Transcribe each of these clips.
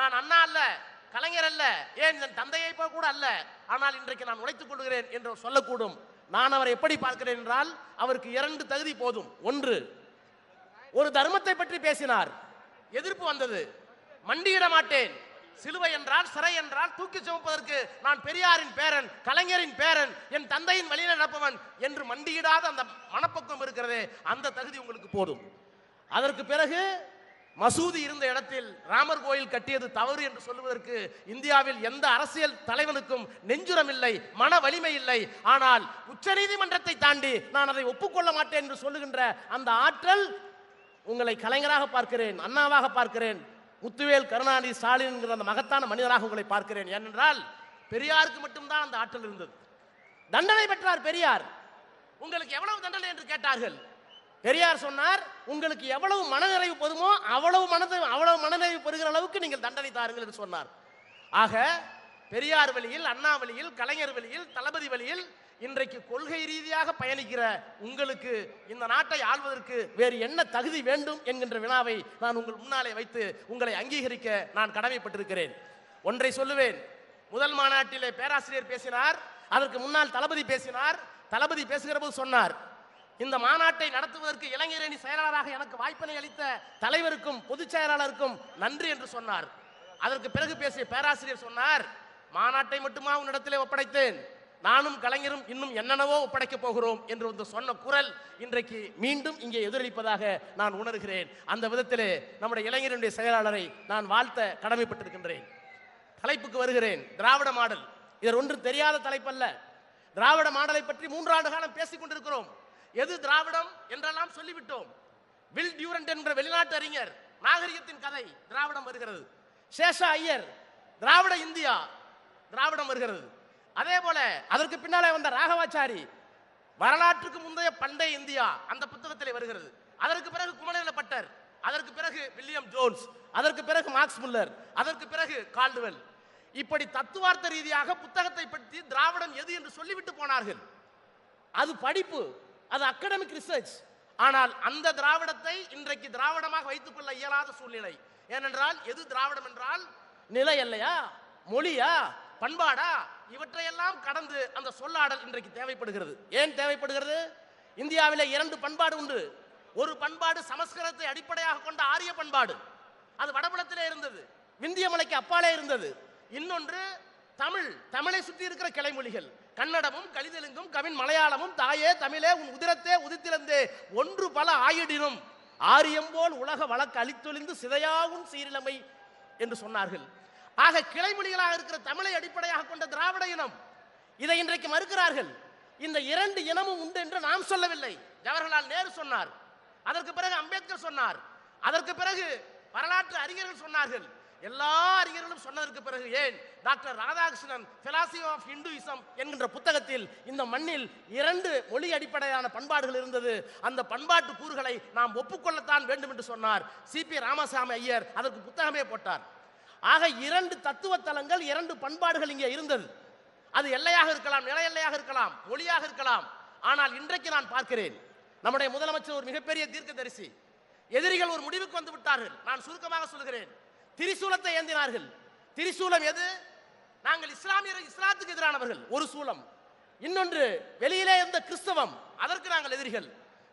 நான் அண்ணா அல்ல கலைஞர் அல்ல ஏன் என் தந்தையை போல் கூட அல்ல ஆனால் இன்றைக்கு நான் உழைத்துக் கொள்கிறேன் என்று சொல்லக்கூடும். நான் அவரை எப்படி பார்க்கிறேன் என்றால் அவருக்கு இரண்டு தகுதி போதும். ஒன்று ஒரு தர்மத்தை பற்றி பேசினார். எதிர்ப்பு வந்தது. மண்டியிட மாட்டேன். சிலுவை என்றால் சிறை என்றால் தூக்கி சுமப்பதற்கு நான் பெரியாரின் பேரன் கலைஞரின் பேரன் என் தந்தையின் வழியில் நடப்பவன் என்று மண்டியிடாத அந்த மனப்பக்குவம் இருக்கிறதே அந்த தகுதி உங்களுக்கு போதும். அதற்கு பிறகு மசூதி இருந்த இடத்தில் ராமர் கோயில் கட்டியது தவறு என்று சொல்லுவதற்கு இந்தியாவில் எந்த அரசியல் தலைவனுக்கும் நெஞ்சுரம் இல்லை மன வலிமை இல்லை. ஆனால் உச்சநீதிமன்றத்தை தாண்டி நான் அதை ஒப்புக்கொள்ள மாட்டேன் என்று சொல்லுகின்ற அந்த ஆற்றல் உங்களை கலைஞராக பார்க்கிறேன் அண்ணாவாக பார்க்கிறேன். முத்துவேல் கருணாநிதி ஸ்டாலின் என்கிற அந்த மகத்தான மனிதராக உங்களை பார்க்கிறேன். ஏனென்றால் பெரியாருக்கு மட்டும்தான் அந்த ஆற்றல் இருந்தது. தண்டனை பெற்றார் பெரியார். உங்களுக்கு எவ்வளவு தண்டனை என்று கேட்டார்கள்? பெரியார் சொன்னார் உங்களுக்கு எவ்வளவு மனநிறைவு போதுமோ அவ்வளவு மனது அவ்வளவு மனநிறைவு பெறுகிற அளவுக்கு நீங்கள் தண்டனை தாருங்கள் என்று சொன்னார். ஆக பெரியார் வழியில் அண்ணா வழியில் கலைஞர் வழியில் தளபதி வழியில் இன்றைக்கு கொள்கை ரீதியாக பயணிக்கிற உங்களுக்கு இந்த நாட்டை ஆள்வதற்கு வேறு என்ன தகுதி வேண்டும் என்கின்ற வினாவை நான் உங்கள் முன்னாலே வைத்து உங்களை அங்கீகரிக்க நான் கடமைப்பட்டிருக்கிறேன். ஒன்றை சொல்லுவேன். முதல் மாநாட்டிலே பேராசிரியர் பேசினார் அதற்கு முன்னால் தளபதி பேசினார். தளபதி பேசுகிற போது சொன்னார் இந்த மாநாட்டை நடத்துவதற்கு இளைஞரணி செயலாளராக எனக்கு வாய்ப்பினை அளித்த தலைவருக்கும் பொதுச் செயலாளருக்கும் நன்றி என்று சொன்னார். அதற்கு பிறகு பேசிய பேராசிரியர் சொன்னார் மாநாட்டை மட்டுமா உன்னிடத்திலே ஒப்படைத்தேன்? நானும் கலைஞரும் இன்னும் என்னென்னவோ ஒப்படைக்கப் போகிறோம் என்று வந்து சொன்ன குரல் இன்றைக்கு மீண்டும் இங்கே எதிரொலிப்பதாக நான் உணர்கிறேன். அந்த விதத்திலே நம்முடைய இளைஞருடைய செயலாளரை நான் வாழ்த்த கடமைப்பட்டிருக்கின்றேன். தலைப்புக்கு வருகிறேன். திராவிட மாடல். இதர் ஒன்று தெரியாத தலைப்பல்ல. திராவிட மாடலை பற்றி மூன்றாண்டு காலம் பேசிக் கொண்டிருக்கிறோம். எது திராவிடம் என்றெல்லாம் சொல்லிவிட்டோம். வில் டியூரண்ட் என்ற வெளிநாட்டு அறிஞர் நாகரிகத்தின் கதை திராவிடம் வருகிறது. சேஷா ஐயர் திராவிட இந்தியா திராவிடம் வருகிறது. அதே போல அதற்கு பின்னாலே வந்த ராகவாச்சாரி வரலாற்றுக்கு முந்தைய பண்டைய இந்தியா அந்த புத்தகத்தில் வருகிறது. அதற்கு பிறகு குமரவேல பட்டர் அதற்கு பிறகு வில்லியம் ஜோன்ஸ் அதற்கு பிறகு மார்க்ஸ் முல்லர் அதற்கு பிறகு கால்டுவெல். இப்படி தத்துவார்த்த ரீதியாக புத்தகத்தை பற்றி திராவிடம் எது என்று சொல்லிவிட்டு போனார்கள். அது படிப்பு. அது அகடமிக் ரிசர்ச் ஆனால் அந்த திராவிடத்தை இன்றைக்கு திராவிடமாக வைத்துக் கொள்ள இயலாத சூழ்நிலை. ஏனென்றால் எது திராவிடம் என்றால் நிலை இல்லையா மொழியா? பண்பாடா? இவற்றையெல்லாம் கடந்து அந்த சொல்லாடல் இன்றைக்கு தேவைப்படுகிறது. ஏன் தேவைப்படுகிறது? இந்தியாவிலே இரண்டு பண்பாடு உண்டு. ஒரு பண்பாடு சமஸ்கிருதத்தை அடிப்படையாக கொண்ட ஆரிய பண்பாடு. அது வடபுலத்திலே இருந்தது. விந்திய மலைக்கு அப்பாலே இருந்தது. இன்னொன்று தமிழ். தமிழை சுற்றி இருக்கிற கிளைமொழிகள். கன்னடமும் கலிதெலுங்கும் கவின் மலையாளமும் தாயே தமிழே உன் உதிரத்தே உதித்திருந்து ஒன்று பல ஆயிடினும் ஆரியம் போல் உலக வழக்கு அழித்தொழிந்து சிதையாகும் சீரிழமை என்று சொன்னார்கள். ஆக கிளைமொழிகளாக இருக்கிற தமிழை அடிப்படையாக கொண்ட திராவிட இனம் இதை இன்றைக்கு மறுக்கிறார்கள். இந்த இரண்டு இனமும் உண்டு என்று நாம் சொல்லவில்லை. ஜவஹர்லால் நேரு சொன்னார். அதற்கு பிறகு அம்பேத்கர் சொன்னார். அதற்கு பிறகு வரலாற்று அறிஞர்கள் சொன்னார்கள். எல்லா அறிஞர்களும் சொன்னதற்கு பிறகு ஏன்? Doctor Radhakrishnan philosophy of Hinduism என்கின்ற புத்தகத்தில் இந்த மண்ணில் இரண்டு மொழி அடிப்படையான பண்பாடுகள் இருந்தது. அந்த பண்பாட்டு கூறுகளை நாம் ஒப்புக்கொள்ளத்தான் வேண்டும் என்று சொன்னார் சிபி ராமசாமி ஐயர். அதற்கு புத்தகமே போட்டார். ஆக இரண்டு தத்துவ தலங்கள் இரண்டு பண்பாடுகள் இங்கே இருந்தது. அது எல்லையாக இருக்கலாம் நில எல்லையாக இருக்கலாம் மொழியாக இருக்கலாம். ஆனால் இன்றைக்கு நான் பார்க்கிறேன் நம்முடைய முதலமைச்சர் ஒரு மிகப்பெரிய தீர்க்கதரிசி. எதிரிகள் ஒரு முடிவுக்கு வந்து விட்டார்கள். நான் சுருக்கமாக சொல்கிறேன். திரிசூலத்தை ஏந்தினார்கள். திரிசூலம் எது? நாங்கள் இஸ்லாமியர் இஸ்லாத்துக்கு எதிரானவர்கள். ஒரு சூலம். இன்னொன்று வெளியிலே இருந்த கிறிஸ்தவம். அதற்கு நாங்கள் எதிரிகள்.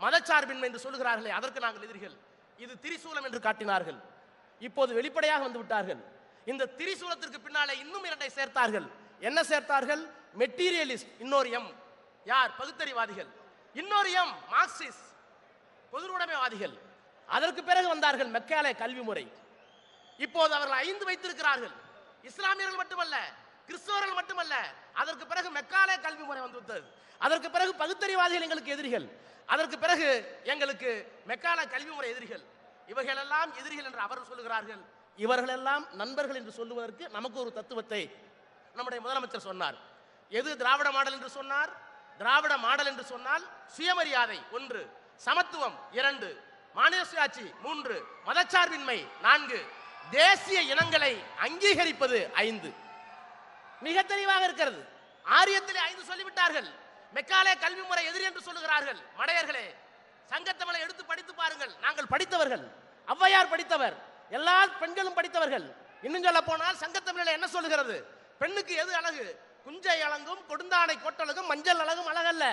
மதச்சார்பின்மை என்று சொல்லுகிறார்களே அதற்கு நாங்கள் எதிரிகள். இது திரிசூலம் என்று காட்டினார்கள். இப்போது வெளிப்படையாக வந்து விட்டார்கள். இந்த திரிசூலத்திற்கு பின்னாலே இன்னும் இரண்டை சேர்த்தார்கள். என்ன சேர்த்தார்கள்? மெட்டீரியலிஸ்ட் இன்னொரு எம். யார்? பகுத்தறிவாதிகள். இன்னொரு எம் மார்க்சிஸ்ட். பொதுவுடைமைவாதிகள். அதற்கு பிறகு வந்தார்கள் மெக்காலே கல்வி முறை இப்போது அவர்கள் ஐந்து வைத்திருக்கிறார்கள். இஸ்லாமியர்கள் மட்டுமல்ல கிறிஸ்தவர்கள் மட்டுமல்ல அதற்கு பிறகு மெக்காலே கல்வி முறை வந்து விட்டது. அதற்கு பிறகு பகுத்தறிவாதிகள் எங்களுக்கு எதிரிகள். அதற்கு பிறகு எங்களுக்கு மெக்கால கல்வி முறை எதிரிகள். இவர்களெல்லாம் எதிரிகள் என்று அவர்கள் சொல்லுகிறார்கள். இவர்களெல்லாம் நண்பர்கள் என்று சொல்லுவதற்கு நமக்கு ஒரு தத்துவத்தை நம்முடைய முதலமைச்சர் சொன்னார். எது திராவிட மாடல் என்று சொன்னார்? திராவிட மாடல் என்று சொன்னால் சுயமரியாதை ஒன்று சமத்துவம் இரண்டு மாநில சுயாட்சி மூன்று மதச்சார்பின்மை நான்கு. தேசிய இனங்களை அங்கீகரிப்பது ஐந்து. மிக தெளிவாக இருக்கிறது. ஆரியத்திலே ஐந்து சொல்லிவிட்டார்கள். மெக்காலே கல்வி முறை எதிரி என்று சொல்லுகிறார்கள். மடையர்களே சங்கத்தமிழை எடுத்து படித்து பாருங்கள். நாங்கள் படித்தவர்கள். ஔவையார் படித்தவர். எல்லா பெண்களும் படித்தவர்கள். இன்னும் சொல்ல போனால் சங்கத்தமிழில் என்ன சொல்லுகிறது? பெண்ணுக்கு எது அழகு? குஞ்சை அழகும் கொடுந்தானை கொட்டழகும் மஞ்சள் அழகும் அழகல்ல.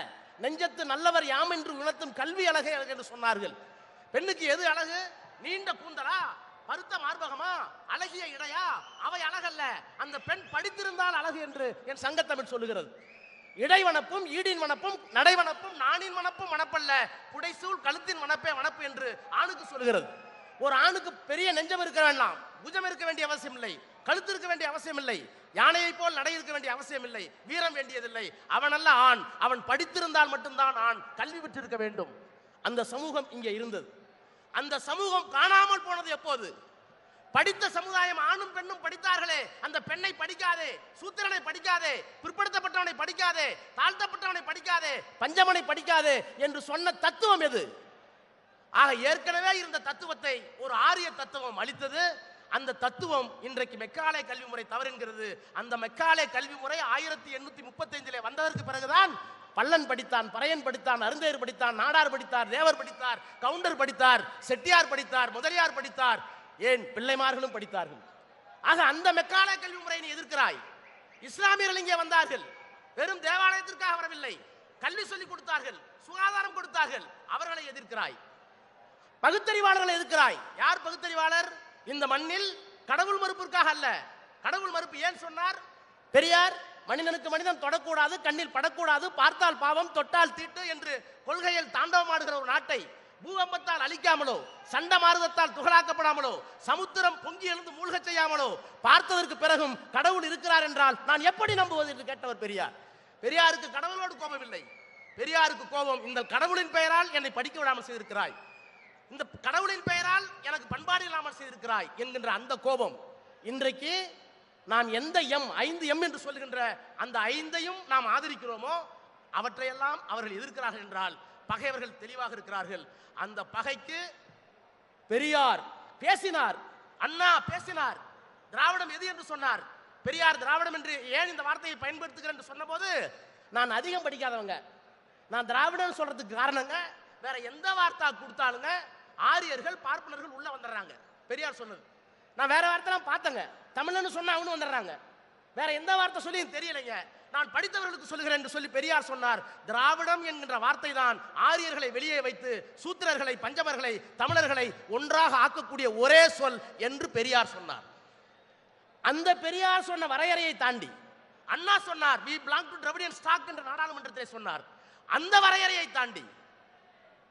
நெஞ்சத்து நல்லவர் யாம் என்று உணர்த்தும் கல்வி அழகே அழகு என்று சொன்னார்கள். பெண்ணுக்கு எது அழகு? நீண்ட கூந்தலா? பருத்த மார்பகமா? அழகிய இடையா? அவை அழகல்ல. அந்த பெண் படித்திருந்தால் அழகு என்று என் சங்கத்தமிழ் சொல்லுகிறது. இடைவனப்பும் ஈடின் வனப்பும் நடைவனப்பும் நாணின் வனப்பும் வனப்பல்ல. புடைசூழ் கழுத்தின் வனப்பே வனப்பு என்று ஆணுக்கு சொல்லுகிறது. ஒரு ஆணுக்கு பெரிய நெஞ்சம் இருக்க வேண்டாம். புஜம் இருக்க வேண்டிய அவசியம் இல்லை. கழுத்து இருக்க வேண்டிய அவசியம் இல்லை. யானையை போல் நடை இருக்க வேண்டிய அவசியம் இல்லை. வீரம் வேண்டியதில்லை. அவன் அல்ல ஆண். அவன் படித்திருந்தால் மட்டும்தான் ஆண். கல்வி பெற்றிருக்க வேண்டும். அந்த சமூகம் இங்கே இருந்தது. அந்த சமூகம் காணாமல் போனது எப்போது? படித்த சமுதாயம் ஆணும் பெண்ணும் படித்தார்களே அந்த பெண்ணை படிக்காதே சூத்திரனை படிக்காதே பிற்படுத்தப்பட்டவனை படிக்காதே தாழ்த்தப்பட்டவனை படிக்காதே பஞ்சமனை படிக்காதே என்று சொன்ன தத்துவம் எது? ஆக ஏற்கனவே இருந்த தத்துவத்தை ஒரு ஆரிய தத்துவம் அளித்தது. அந்த தத்துவம் இன்றைக்கு மெக்காலே கல்வி முறை தவறுங்கிறது அந்த மெக்காலே கல்வி முறை ஆயிரத்தி எண்ணூத்தி முப்பத்தைந்திலே வந்ததற்கு பிறகுதான் பல்லன் படித்தான் பறையன் படித்தான் அருந்தையர் படித்தான் நாடார் படித்தார் தேவர் படித்தார் கவுண்டர் படித்தார் செட்டியார் படித்தார் முதலியார் படித்தார். ஏன்? பிள்ளைமார்களும் படித்தார்கள். ஆக அந்த மெக்கால கல்வி முறையை நீ எதிர்க்கிறாய். இஸ்லாமியர்கள் இங்கே வந்தார்கள். வெறும் தேவாலயத்திற்காக வரவில்லை. கல்வி சொல்லிக் கொடுத்தார்கள். சுகாதாரம் கொடுத்தார்கள். அவர்களை எதிர்க்கிறாய். பகுத்தறிவாளர்களை எதிர்க்கிறாய். யார் பகுத்தறிவாளர்? இந்த மண்ணில் கடவுள் மறுப்பிற்காக அல்ல. கடவுள் மறுப்பு ஏன் சொன்னார்? பெரியார் மனிதனுக்கு மனிதன் தொடக்கூடாது கண்ணில் படக்கூடாது பார்த்தால் பாவம் தொட்டால் தீட்டு என்று கொள்கையில் தாண்டவமாடுகிற ஒரு நாட்டை பூகம்பத்தால் அழிக்காமலோ சண்ட மாறுதத்தால் துகளாக்கப்படாமலோ சமுத்திரம் பொங்கி எழுந்து மூழ்கச் செய்யாமலோ பார்த்ததற்கு பிறகும் கடவுள் இருக்கிறார் என்றால் நான் எப்படி நம்புவது என்று கேட்டவர் பெரியார். பெரியாருக்கு கடவுளோடு கோபம் இல்லை. பெரியாருக்கு கோபம் இந்த கடவுளின் பெயரால் என்னை படிக்க விடாமல் செய்திருக்கிறாய். இந்த கடவுளின் பெயரால் எனக்கு பண்பாடு இல்லாமல் செய்திருக்கிறாய் என்கின்ற அந்த கோபம் இன்றைக்கு நாம் எந்த எம் ஐந்து எம் என்று சொல்லுகின்ற அந்த ஐந்தையும் நாம் ஆதரிக்கிறோமோ அவற்றையெல்லாம் அவர்கள் எதிர்க்கிறார்கள் என்றால் பகைவர்கள் தெளிவாக இருக்கிறார்கள். அந்த பகைக்கு பெரியார் பேசினார். அண்ணா பேசினார். திராவிடம் எது என்று சொன்னார்? பெரியார் திராவிடம் என்று ஏன் இந்த வார்த்தையை பயன்படுத்துகிறேன் என்று சொன்னபோது நான் அதிகம் படிக்காதவங்க. நான் திராவிடம் சொல்றதுக்கு காரணங்க வேற எந்த வார்த்தை கொடுத்தாலுங்க ஆரியர்கள் பார்ப்பனர்கள் உள்ள வந்துடுறாங்க. பெரியார் சொன்னது. நான் வேற வார்த்தைலாம் பார்த்தேங்க. தமிழ்னு சொன்னா அவனு வந்துடுறாங்க. வேற எந்த வார்த்தை சொல்லி தெரியலைங்க. நான் படித்தவர்களுக்கு சொல்லுகிறேன் என்று சொல்லி பெரியார் சொன்னார். திராவிடம் என்கின்ற வார்த்தை தான் ஆரியர்களை வெளியே வைத்து சூத்திரர்களை பஞ்சமர்களை தமிழர்களை ஒன்றாக ஆக்கக்கூடிய ஒரே சொல் என்று பெரியார் சொன்னார். அந்த பெரியார் சொன்ன வரையறையை தாண்டி அண்ணா சொன்னார் we belong to Dravidian stock என்ற நாடாளுமன்றத்தை சொன்னார். அந்த வரையறையை தாண்டி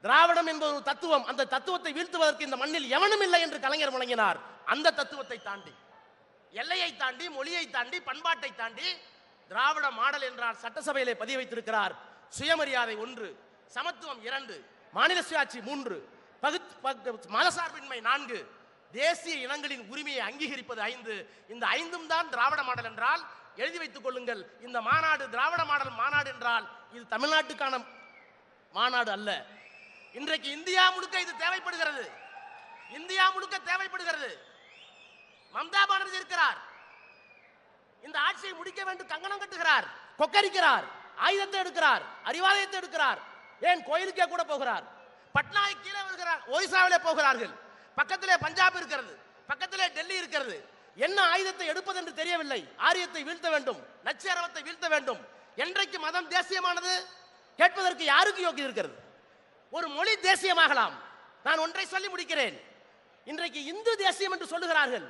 திராவிடம் என்பது ஒரு தத்துவம். அந்த தத்துவத்தை வீழ்த்துவதற்கு இந்த மண்ணில் எவனும் இல்லை என்று கலைஞர் முழங்கினார். அந்த தத்துவத்தை தாண்டி எல்லையை தாண்டி மொழியை தாண்டி பண்பாட்டை தாண்டி திராவிட மாடல் என்றால் சட்டசபையிலே பதிய வைத்திருக்கிறார். சுயமரியாதை ஒன்று சமத்துவம் இரண்டு மாநில சுயாட்சி மூன்று பகுத் மதசார்பின்மை நான்கு தேசிய இனங்களின் உரிமையை அங்கீகரிப்பது ஐந்து. இந்த ஐந்தும் தான் திராவிட மாடல் என்றால் எழுதி வைத்துக் கொள்ளுங்கள். இந்த மாநாடு திராவிட மாடல் மாநாடு என்றால் இது தமிழ்நாட்டுக்கான மாநாடு அல்ல. இன்றைக்கு இந்தியா முழுக்க இது தேவைப்படுகிறது. இந்தியா முழுக்க தேவைப்படுகிறது. மம்தா பானர்ஜி இருக்கிறார். இந்த ஆட்சியை முடிக்க வேண்டும் கங்கணம் கட்டுகிறார் கொக்கரிக்கிறார் ஆயுதத்தை எடுக்கிறார் அறிவாலயத்தை எடுக்கிறார். ஏன் கோயிலுக்கே கூட போகிறார்? பட்னாய் கீழே வருகிறார் ஒரிசாவிலே போகிறார்கள். பக்கத்திலே பஞ்சாப் இருக்கிறது பக்கத்திலே டெல்லி இருக்கிறது. என்ன ஆயுதத்தை எடுப்பது என்று தெரியவில்லை. ஆரியத்தை வீழ்த்த வேண்டும் நச்சரவத்தை வீழ்த்த வேண்டும். என்றைக்கு மதம் தேசியமானது? கேட்பதற்கு யாருக்கு யோக்கியம் இருக்கிறது? ஒரு மொழி தேசியமாகலாம். நான் ஒன்றை சொல்லி முடிக்கிறேன். இன்றைக்கு இந்து தேசியம் என்று சொல்லுகிறார்கள்.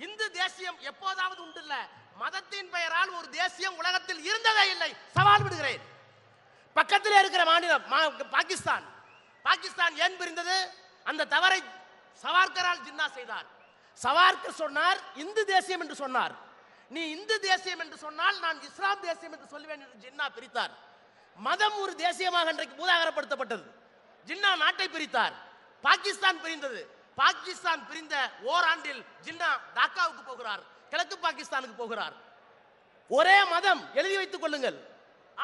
இந்து தேசியம் எப்போதாவது உண்டில்ல. மதத்தின் பெயரால் ஒரு தேசியம் உலகத்தில் இருந்ததே இல்லை. சவால் விடுகிறேன். பக்கத்தில் இருக்கிற மாநிலம் மா- பாகிஸ்தான். பாகிஸ்தான் ஏன் பிரிந்தது? அந்த தவறை சவார்கரால் ஜின்னா செய்தார். சவார்கர் சொன்னார் இந்து தேசியம் என்று சொன்னார். நீ இந்து தேசியம் என்று சொன்னால் நான் இஸ்லாம் தேசியம் என்று சொல்லுவேன் என்று ஜின்னா பிரித்தார். மதம் ஒரு தேசியமாக இன்றைக்கு பூதாகரப்படுத்தப்பட்டது. ஜின்னா நாட்டை பிரித்தார். பாகிஸ்தான் பிரிந்தது. பாகிஸ்தான் பிரிந்த ஓராண்டில் ஜின்னா டாக்காவுக்கு போகிறார் கிழக்கு பாகிஸ்தானுக்கு போகிறார். ஒரே மதம் எழுதி வைத்துக் கொள்ளுங்கள்.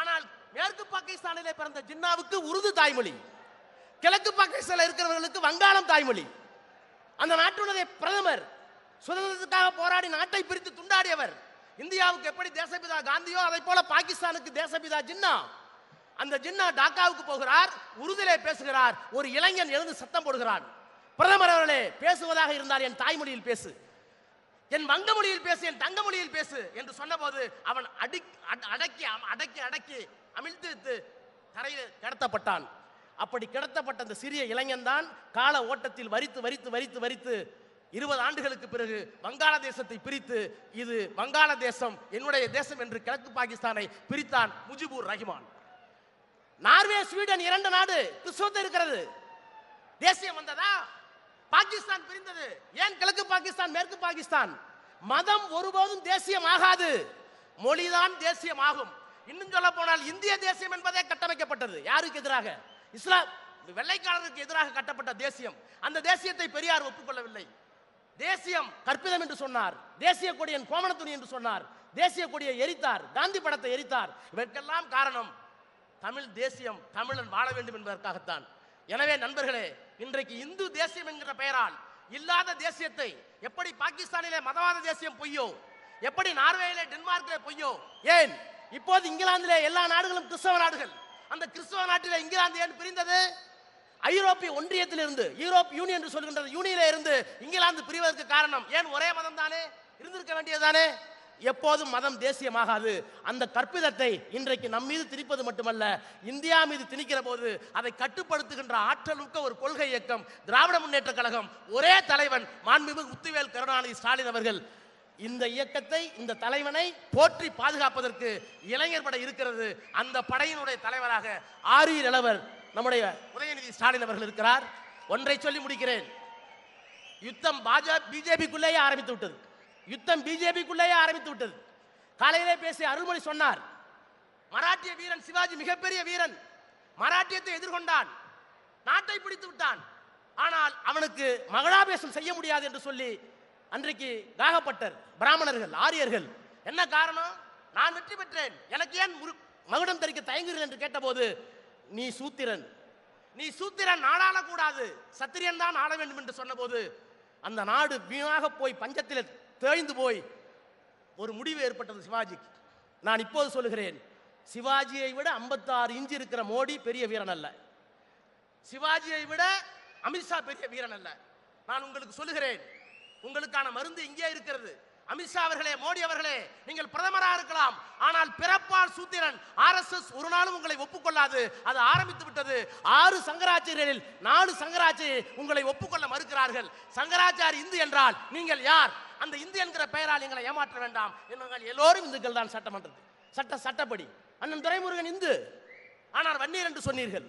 ஆனால் மேற்கு பாகிஸ்தானிலே பிறந்த ஜின்னாவுக்கு உருது தாய்மொழி கிழக்கு பாகிஸ்தானில் இருக்கிறவர்களுக்கு வங்காளம் தாய்மொழி. அந்த நாட்டுடைய பிரதமர் சுதந்திரத்துக்காக போராடி நாட்டை பிரித்து துண்டாடியவர். இந்தியாவுக்கு எப்படி தேசபிதா காந்தியோ அதை போல பாகிஸ்தானுக்கு தேசபிதா ஜின்னா. அந்த ஜின்னா டாக்காவுக்கு போகிறார் உருதிலே பேசுகிறார் ஒரு இளைஞன் எழுந்து சத்தம் போடுகிறான். பிரதமர் அவர்களே பேசுவதாக இருந்தால் என் தாய்மொழியில் பேசு. என் வங்க மொழியில் பேசு என் தங்க மொழியில் பேசு என்று சொன்னபோது அவன் அடி அட- அடக்கி அடக்கி அடக்கி அமிழ்த்து தரையில் கிடத்தப்பட்டான். அப்படி கிடத்தப்பட்ட அந்த சிறிய இளைஞன் தான் கால ஓட்டத்தில் வரித்து வரித்து வரித்து வரித்து இருபது ஆண்டுகளுக்கு பிறகு வங்காளதேசத்தை பிரித்து இது வங்காளதேசம் என்னுடைய தேசம் என்று கிழக்கு பாகிஸ்தானை பிரித்தான் முஜிபூர் ரஹிமான். நார்வே ஸ்வீடன் இரண்டு நாடு கிறிஸ்துவத்தை இருக்கிறது. தேசியம் வந்ததா? பாகிஸ்தான் பிரிந்தது. ஏன் கிழக்கு பாகிஸ்தான் மேற்கு பாகிஸ்தான்? மதம் ஒருபோதும் தேசியம் ஆகாது மொழிதான் தேசியம் ஆகும் இன்னும் சொல்ல போனால் இந்திய தேசியம் என்பதே கட்டமைக்கப்பட்டது. யாருக்கு எதிராக? இஸ்லாம் வெள்ளைக்காரருக்கு எதிராக கட்டப்பட்ட தேசியம். அந்த தேசியத்தை பெரியார் ஒப்புக்கொள்ளவில்லை. தேசியம் கற்பிதம் என்று சொன்னார். தேசிய கொடியன் கோமணத்துணி என்று சொன்னார். தேசிய கொடியை எரித்தார். காந்தி படத்தை எரித்தார். இதற்கெல்லாம் காரணம் தமிழ் தேசியம் தமிழன் வாழ வேண்டும் என்பதற்காகத்தான். எனவே நண்பர்களே இன்றைக்கு இந்து தேசியம் என்கிற பெயரால் இல்லாத தேசியத்தை எப்படி பாகிஸ்தானிலே மதவாத தேசியம் பொய்யோ எப்படி நார்வேயிலே டென்மார்க்கிலே பொய்யோ ஏன்? இப்போது இங்கிலாந்திலே எல்லா நாடுகளும் கிறிஸ்தவ நாடுகள். அந்த கிறிஸ்தவ நாட்டிலே இங்கிலாந்து ஏன் பிரிந்தது? ஐரோப்பிய ஒன்றியத்திலிருந்து யூரோப் யூனியன் என்று சொல்கின்ற யூனியனில் இருந்து இங்கிலாந்து பிரிவதற்கு காரணம் ஏன் ஒரே மதம் தானே இருந்திருக்க வேண்டியதுதானே? எப்போதும் மதம் தேசியமாகாது. அந்த கற்பிதத்தை இன்றைக்கு நம் மீது திணிப்பது மட்டுமல்ல இந்தியா மீது திணிக்கிற போது அதை கட்டுப்படுத்துகின்ற ஆற்றலுக்க ஒரு கொள்கை இயக்கம் திராவிட முன்னேற்ற கழகம் ஒரே தலைவன் மாண்புமிகு முத்துவேல் கருணாநிதி ஸ்டாலின் அவர்கள். இந்த இயக்கத்தை இந்த தலைவனை போற்றி பாதுகாப்பதற்கு இளைஞர் படை இருக்கிறது. அந்த படையினுடைய தலைவராக ஆரிய நிலவர் நம்முடைய உதயநிதி ஸ்டாலின் அவர்கள் இருக்கிறார். ஒன்றை சொல்லி முடிக்கிறேன். யுத்தம் பாஜக பிஜேபிக்குள்ளேயே ஆரம்பித்து விட்டது. யுத்தம் பிஜேபிக்குள்ளேயே ஆரம்பித்து விட்டது. காலையிலே பேசிய அருள்மொழி சொன்னார் மராட்டிய வீரன் சிவாஜி மிகப்பெரிய வீரன். மராட்டியத்தை எதிர்கொண்டான். நாட்டை பிடித்து விட்டான். ஆனால் அவனுக்கு மகளாபேசம் செய்ய முடியாது என்று சொல்லி அன்றைக்கு காகப்பட்டர் பிராமணர்கள் ஆரியர்கள் என்ன காரணம்? நான் வெற்றி பெற்றேன். எனக்கு ஏன் மகுடம் தரிக்க தயங்குகிறேன் என்று கேட்டபோது நீ சூத்திரன். நீ சூத்திரன் நாடாளக்கூடாது. சத்திரியன் தான் ஆள வேண்டும் என்று சொன்னபோது அந்த நாடு வீணாக போய் பஞ்சத்தில் தேய்ந்து போய் ஒரு முடிவு ஏற்பட்டது சிவாஜிக்கு. நான் இப்போது சொல்லுகிறேன் சிவாஜியை விட 56 இன்ச்சு இருக்கிற மோடி பெரிய வீரன் அல்ல. சிவாஜியை விட அமித்ஷா பெரிய வீரன் அல்ல. நான் உங்களுக்கு சொல்லுகிறேன் உங்களுக்கான மருந்து இங்கே இருக்கிறது. அமித்ஷா அவர்களே மோடி அவர்களே நீங்கள் பிரதமராக இருக்கலாம். ஆனால் பிறப்பால் சூத்திரன் ஆர்எஸ்எஸ் ஒரு நாளும் உங்களை ஒப்புக்கொள்ளாது. அது ஆரம்பித்து விட்டது. ஆறு சங்கராச்சாரியரில் நாலு சங்கராச்சாரிய உங்களை ஒப்புக்கொள்ள மறுக்கிறார்கள். சங்கராச்சாரி இந்து என்றால் நீங்கள் யார்? அந்த இந்து என்கிற பெயரால் எங்களை ஏமாற்ற வேண்டாம் நீங்கள் எல்லோரும் இந்துக்கள் தான் சட்டமன்றது சட்ட சட்டப்படி. அண்ணன் துரைமுருகன் இந்து. ஆனால் வன்னியர் என்று சொன்னீர்கள்.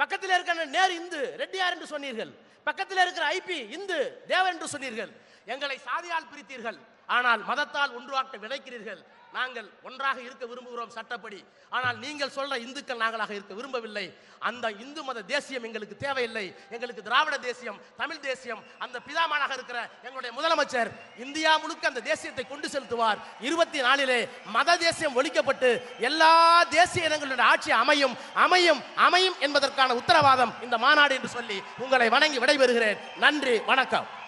பக்கத்தில் இருக்கிற நேரு இந்து ரெட்டியார் என்று சொன்னீர்கள். பக்கத்தில் இருக்கிற ஐபி இந்து தேவர் என்று சொன்னீர்கள். எங்களை சாதியால் பிரித்தீர்கள். ஆனால் மதத்தால் ஒன்றுவாக்க விதைக்கிறீர்கள். நாங்கள் ஒன்றாக இருக்க விரும்புகிறோம் சட்டப்படி. ஆனால் நீங்கள் சொல்ற இந்துக்கள் நாங்களாக இருக்க விரும்பவில்லை. அந்த இந்து மத தேசியம் எங்களுக்கு தேவையில்லை. எங்களுக்கு திராவிட தேசியம் தமிழ் தேசியம் அந்த பிதாமானாக இருக்கிற எங்களுடைய முதலமைச்சர் இந்தியா முழுக்க அந்த தேசியத்தை கொண்டு செலுத்துவார். இருபத்தி நாலிலே மத தேசியம் ஒழிக்கப்பட்டு எல்லா தேசிய இனங்களுடைய ஆட்சி அமையும் அமையும் அமையும் என்பதற்கான உத்தரவாதம் இந்த மாநாடு என்று சொல்லி உங்களை வணங்கி விடைபெறுகிறேன். நன்றி வணக்கம்.